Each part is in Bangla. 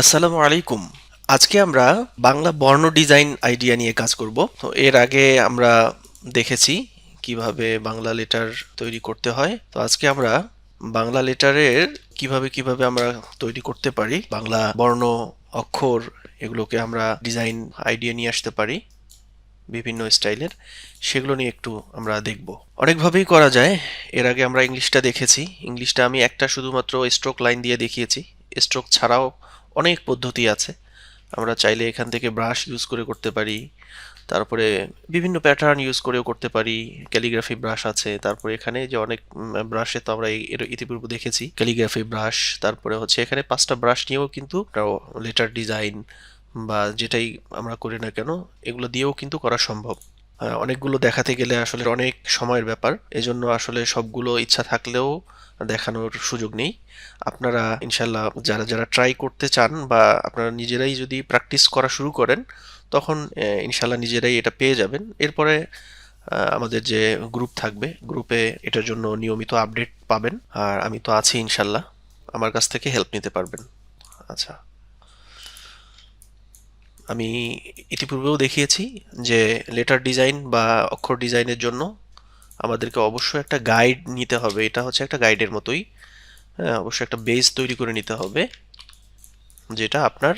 আসসালামু আলাইকুম। আজকে আমরা বাংলা বর্ণ ডিজাইন আইডিয়া নিয়ে কাজ করব। তো এর আগে আমরা দেখেছি কীভাবে বাংলা লেটার তৈরি করতে হয়। তো আজকে আমরা বাংলা লেটারের কীভাবে কীভাবে আমরা তৈরি করতে পারি, বাংলা বর্ণ অক্ষর এগুলোকে আমরা ডিজাইন আইডিয়া নিয়ে আসতে পারি, বিভিন্ন স্টাইলের, সেগুলো নিয়ে একটু আমরা দেখব। অনেকভাবেই করা যায়। এর আগে আমরা ইংলিশটা দেখেছি। ইংলিশটা আমি একটা শুধুমাত্র স্ট্রোক লাইন দিয়ে দেখিয়েছি। স্ট্রোক ছাড়াও অনেক পদ্ধতি আছে। আমরা চাইলে এখান থেকে ব্রাশ ইউজ করে করতে পারি। তারপরে বিভিন্ন প্যাটার্ন ইউজ করেও করতে পারি। ক্যালিগ্রাফি ব্রাশ আছে। তারপরে এখানে যে অনেক ব্রাশে তো আমরা ইতিপূর্বে দেখেছি। ক্যালিগ্রাফি ব্রাশ তারপরে হচ্ছে এখানে পাঁচটা ব্রাশ নিয়েও কিন্তু লেটার ডিজাইন বা যেটাই আমরা করি না কেন, এগুলো দিয়েও কিন্তু করা সম্ভব। অনেকগুলো দেখাতে গেলে আসলে অনেক সময়ের ব্যাপার। এজন্য আসলে সবগুলো ইচ্ছা থাকলেও দেখানোর সুযোগ নেই। আপনারা ইনশাল্লাহ যারা যারা ট্রাই করতে চান বা আপনারা নিজেরাই যদি প্র্যাকটিস করা শুরু করেন, তখন ইনশাল্লাহ নিজেরাই এটা পেয়ে যাবেন। এরপরে আমাদের যে গ্রুপ থাকবে গ্রুপে এটার জন্য নিয়মিত আপডেট পাবেন। আর আমি তো আছি ইনশাল্লাহ আমার কাছ থেকে হেল্প নিতে পারবেন। আচ্ছা। আমি ইতিপূর্বেও দেখিয়েছি যে লেটার ডিজাইন বা অক্ষর ডিজাইনের জন্য আমাদেরকে অবশ্যই একটা গাইড নিতে হবে। এটা হচ্ছে একটা গাইডের মতোই। হ্যাঁ অবশ্যই একটা বেস তৈরি করে নিতে হবে, যেটা আপনার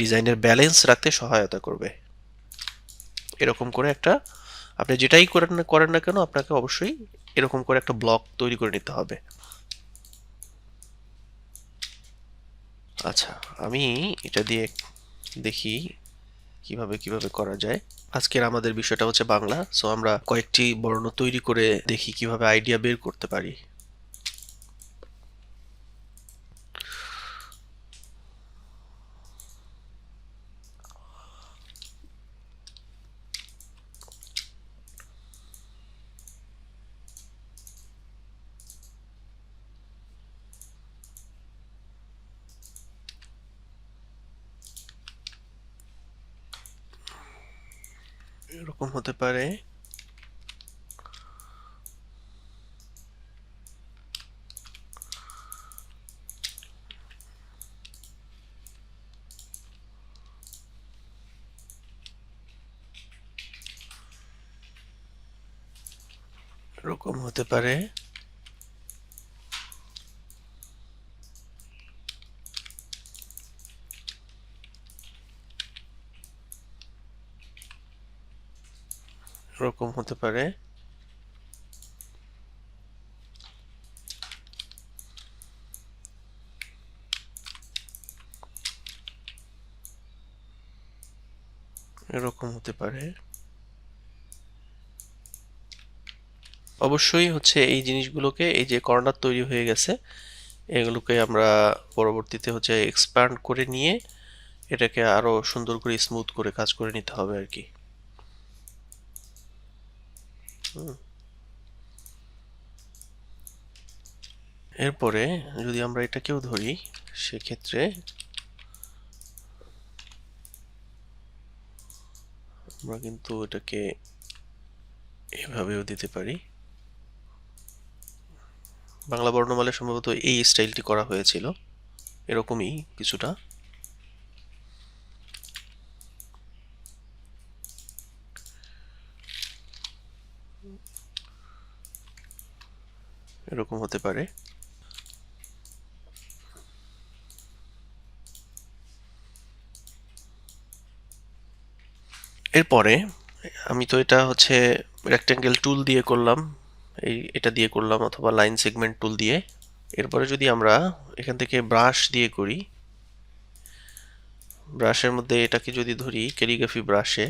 ডিজাইনের ব্যালেন্স রাখতে সহায়তা করবে। এরকম করে একটা, আপনি যেটাই করেন না করেন না কেন, আপনাকে অবশ্যই এরকম করে একটা ব্লক তৈরি করে নিতে হবে। আচ্ছা আমি এটা দিয়ে দেখি কীভাবে কীভাবে করা যায়। আজকের আমাদের বিষয়টা হচ্ছে বাংলা সো আমরা কয়েকটি বর্ণ তৈরি করে দেখি কীভাবে আইডিয়া বের করতে পারি। এরকম হতে পারে এরকম হতে পারে এরকম হতে পারে এরকম হতে পারে অবশ্যই হচ্ছে এই জিনিসগুলোকে, এই যে কর্নার তৈরি হয়ে গেছে, এগুলোকে আমরা পরবর্তীতে হচ্ছে এক্সপ্যান্ড করে নিয়ে, এটাকে আরও সুন্দর করে স্মুথ করে কাজ করে নিতে হবে আর কি। এরপরে যদি আমরা এটাকেও ধরি, সেক্ষেত্রে আমরা কিন্তু এটাকে এভাবেও দিতে পারি। বাংলা বর্ণমালে সম্ভবত এই স্টাইলটি করা হয়েছিল। এরকমই কিছুটা। এরকম হতে পারে। এরপরে আমি তো এটা হচ্ছে রেক্টেঙ্গেল টুল দিয়ে করলাম। এই এটা দিয়ে করলাম অথবা লাইন সেগমেন্ট টুল দিয়ে। এরপরে যদি আমরা এখান থেকে ব্রাশ দিয়ে করি ব্রাশের মধ্যে এটাকে যদি ধরি ক্যালিগ্রাফি ব্রাশে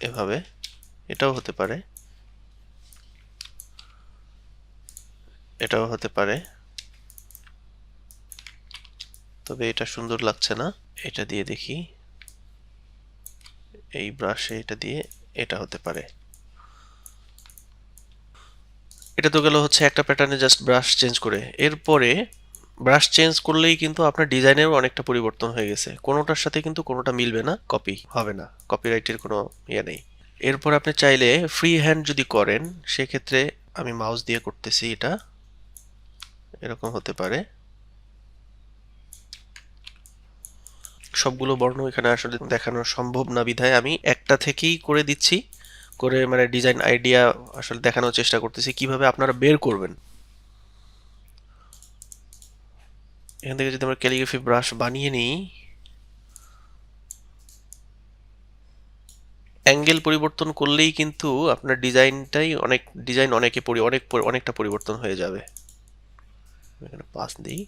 এভাবে, এটাও হতে পারে, এটাও হতে পারে, তবে এটা সুন্দর লাগছে না, এটা দিয়ে দেখি, এই ব্রাশে এটা দিয়ে এটা হতে পারে। এটা তো গেল হচ্ছে একটা প্যাটার্নে জাস্ট ব্রাশ চেঞ্জ করে। এরপরে ব্রাশ চেঞ্জ করলেই কিন্তু আপনার ডিজাইনেরও অনেকটা পরিবর্তন হয়ে গেছে। কোনোটার সাথে কিন্তু কোনোটা মিলবে না কপি হবে না। কপিরাইটের কোনো ইয়ে নেই। এরপর আপনি চাইলে ফ্রি হ্যান্ড যদি করেন সেক্ষেত্রে আমি মাউস দিয়ে করতেছি এটা। এরকম হতে পারে। সবগুলো বর্ণ এখানে আসলে দেখানো সম্ভব না বিধায় আমি একটা থেকেই করে দিচ্ছি। করে মানে ডিজাইন আইডিয়া আসলে দেখানোর চেষ্টা করতেছি। কীভাবে আপনারা বের করবেন। এখান থেকে যদি আমরা ক্যালিগ্রাফি ব্রাশ বানিয়ে নিই অ্যাঙ্গেল পরিবর্তন করলেই কিন্তু আপনার ডিজাইনটাই অনেক, ডিজাইন অনেকে অনেক, অনেকটা পরিবর্তন হয়ে যাবে। এখানে পাস দিই।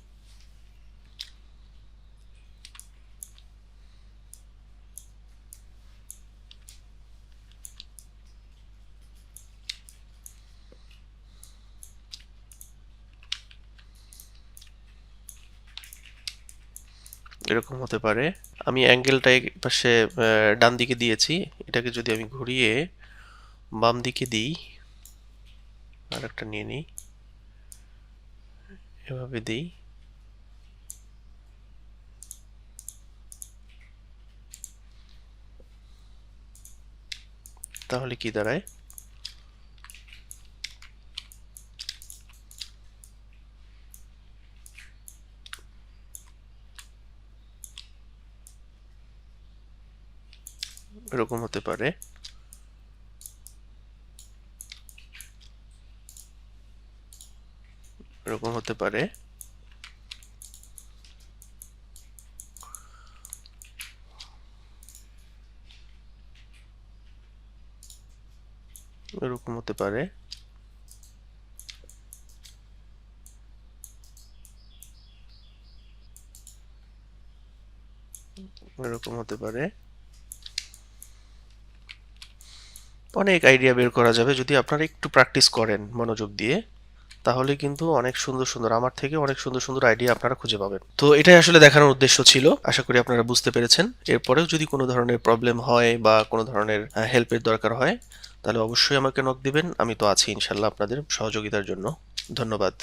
এরকম হতে পারে। আমি অ্যাঙ্গেলটা এই পাশে ডান দিকে দিয়েছি। এটাকে যদি আমি ঘুরিয়ে বাম দিকে দিই আর একটা নিয়ে নিই, এভাবে দিই। তাহলে কি দাঁড়ায়? এরকম হতে পারে এরকম হতে পারে এরকম হতে পারে এরকম হতে পারে অনেক আইডিয়া বের করা যাবে। যদি আপনারা একটু প্র্যাকটিস করেন মনোযোগ দিয়ে, তাহলে কিন্তু অনেক সুন্দর সুন্দর, আমার থেকে অনেক সুন্দর সুন্দর আইডিয়া আপনারা খুঁজে পাবেন। তো এটাই আসলে দেখানোর উদ্দেশ্য ছিল। আশা করি আপনারা বুঝতে পেরেছেন। এরপরেও যদি কোনো ধরনের প্রবলেম হয় বা কোনো ধরনের হেল্পের দরকার হয়, তাহলে অবশ্যই আমাকে নক দিবেন। আমি তো আছি ইনশাল্লাহ আপনাদের সহযোগিতার জন্য। ধন্যবাদ।